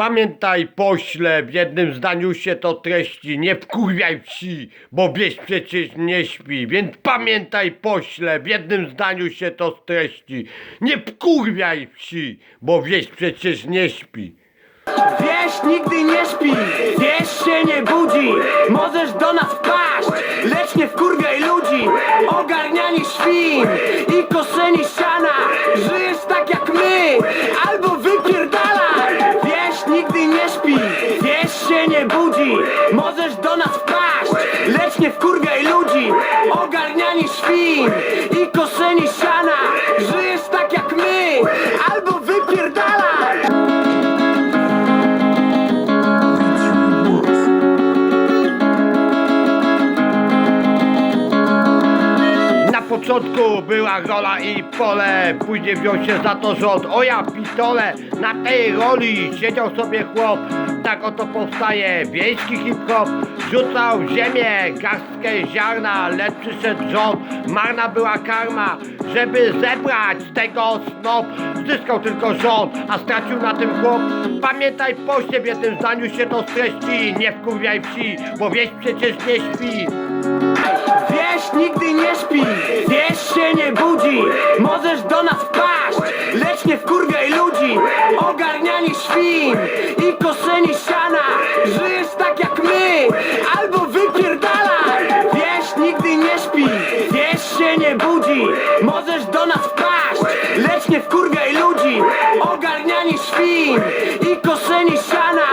Pamiętaj, pośle, w jednym zdaniu się to treści, nie wkurwiaj wsi, bo wieś przecież nie śpi. Więc pamiętaj, pośle, w jednym zdaniu się to treści, nie wkurwiaj wsi, bo wieś przecież nie śpi. Wieś nigdy nie śpi, wieś się nie budzi. Możesz do nas paść, lecz nie wkurwiaj ludzi. Ogarnianie świn i koszenie siana Żyjesz tak jak my, ludzi Ogarnianie świn i koszenie siana Żyjesz tak jak my, albo wypierdalaj Na początku była rola i pole, później wziął się za to rząd. O ja pitole, na tej roli siedział sobie chłop. Tak oto powstaje wiejski hip-hop. Rzucał w ziemię garstkę ziarna, lecz przyszedł rząd. Marna była karma, żeby zebrać tego snop. Zyskał tylko rząd, a stracił na tym chłop. Pamiętaj poście, w jednym zdaniu się to streści. Nie wkurwiaj wsi, bo wieś przecież nie śpi. Wieś nigdy nie śpi, wieś się nie budzi Możesz do nas paść, lecz nie wkurwiaj ludzi Ogarnianie świn i koszenie siana Żyjesz tak świn i koszenie siana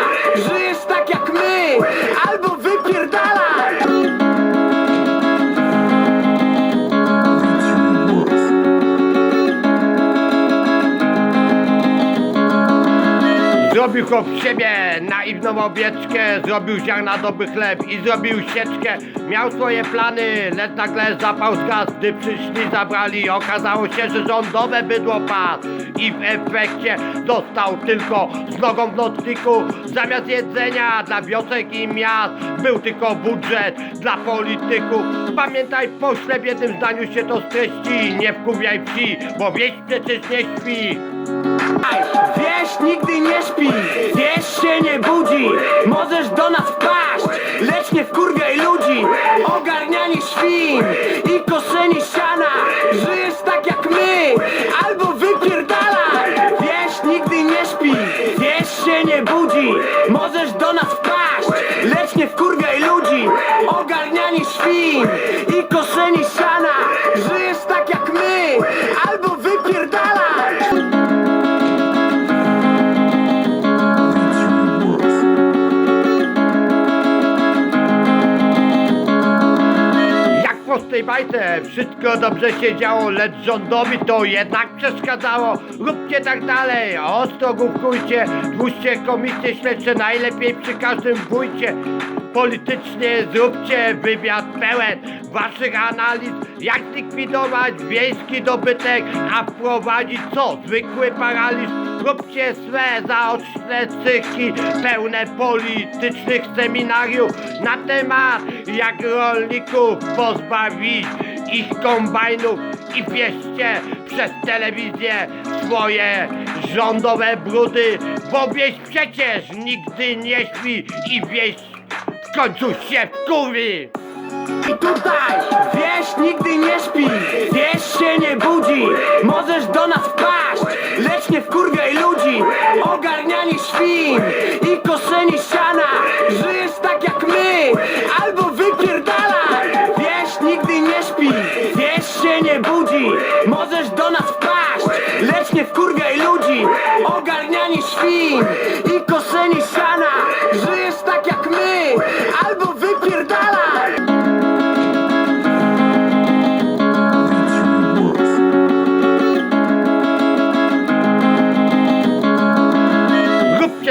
Zrobił chłop siebie naiwną owieczkę, zrobił ziarna dobry chleb i zrobił sieczkę. Miał swoje plany, lecz nagle zapał zgas, gdy przyszli, zabrali. Okazało się, że rządowe bydło padł i w efekcie został tylko z nogą w nocniku. Zamiast jedzenia dla wiosek i miast był tylko budżet dla polityków. Pamiętaj, pośle w jednym zdaniu się to streści, nie wkurwiaj wsi, bo wieś przecież nie śpi. Wieś nigdy nie śpi, wieś się nie budzi. Możesz do nas paść, lecz nie wkurwiaj ludzi. Ogarnianie świn i koszenie siana. Żyjesz tak jak my, albo wypierdalaj. Wieś nigdy nie śpi, wieś się nie budzi. Możesz do nas paść, lecz nie wkurwiaj ludzi. Ogarnianie świn i koszenie siana. Żyjesz Bajce wszystko dobrze się działo, lecz rządowi to jednak przeszkadzało. Róbcie tak dalej, ostro główkujcie, dłużcie komisje śledcze najlepiej przy każdym wójcie. Politycznie zróbcie wywiad pełen waszych analiz, jak zlikwidować wiejski dobytek, a wprowadzić co? Zwykły paraliż. Róbcie swe zaoczne cykli pełne politycznych seminariów na temat jak rolników pozbawić ich kombajnów i wieście przez telewizję swoje rządowe brudy, bo wieś przecież nigdy nie śpi i wieś w końcu się wkurwi. I tutaj wieś nigdy nie śpi, wieś się nie budzi. Możesz do nas paść, lecz nie wkurwiaj ludzi. Ogarnianie świn i koszenie siana. Żyjesz tak jak my, albo wypierdalaj. Wieś nigdy nie śpi, wieś się nie budzi. Możesz do nas paść, lecz nie wkurwiaj ludzi. Ogarnianie świn i koszenie siana. Żyjesz tak jak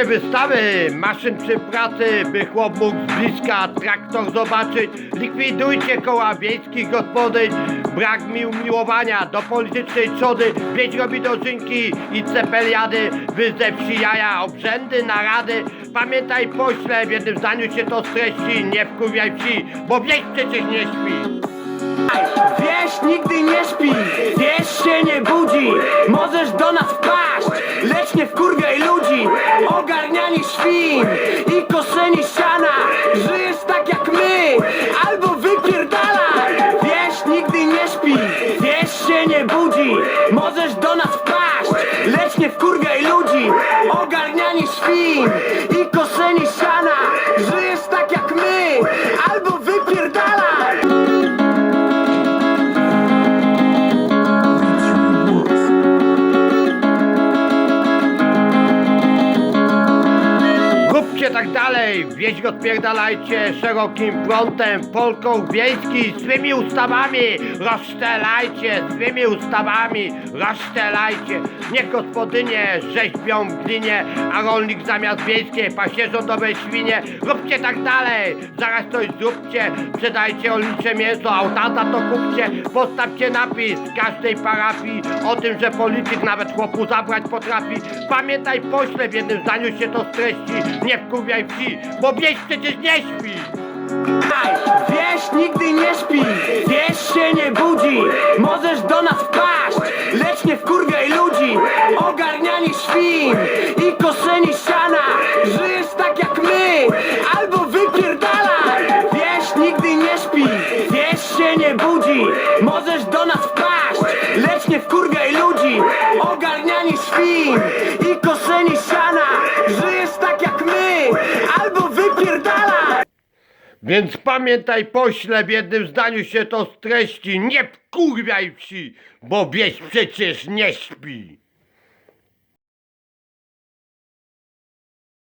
Wystawy maszyn przy pracy, by chłop mógł z bliska traktor zobaczyć. Likwidujcie koła wiejskich gospodyń, brak mi umiłowania do politycznej trzody. Wieś robi dożynki i cepeliady, wy ze wsi jaja, obrzędy, narady. Pamiętaj pośle, w jednym zdaniu się to streści, nie wkurwiaj wsi, bo wieś przecież nie śpi. Wieś nigdy nie śpi, ludzi Ogarnianie świn i koszenie siana. Żyjesz tak jak my, albo wypierdalaj Wieś nigdy nie śpi, wieś się nie budzi. Możesz do nas wpaść, lecz nie wkurwiaj ludzi. Ogarnianie świn tak dalej, wieś go odpierdalajcie szerokim frontem, Polką wiejski swymi ustawami. Rozszczelajcie, swymi ustawami. Rozszczelajcie. Niech gospodynie rzeźbią w glinie, a rolnik zamiast wiejskiej pasie rządowe świnie. Róbcie tak dalej, zaraz coś zróbcie, sprzedajcie olnicze mięso, autata to kupcie, postawcie napis każdej parafii o tym, że polityk nawet chłopu zabrać potrafi. Pamiętaj pośle, w jednym zdaniu się to streści, nie wkurwiaj wsi, bo wieś przecież nie śpi. Wieś nigdy nie śpi, wieś się nie budzi Możesz do nas wpaść, lecz nie wkurwiaj ludzi Ogarnianie świn Więc pamiętaj pośle, w jednym zdaniu się to streści, nie wkurwiaj wsi, bo wieś przecież nie śpi.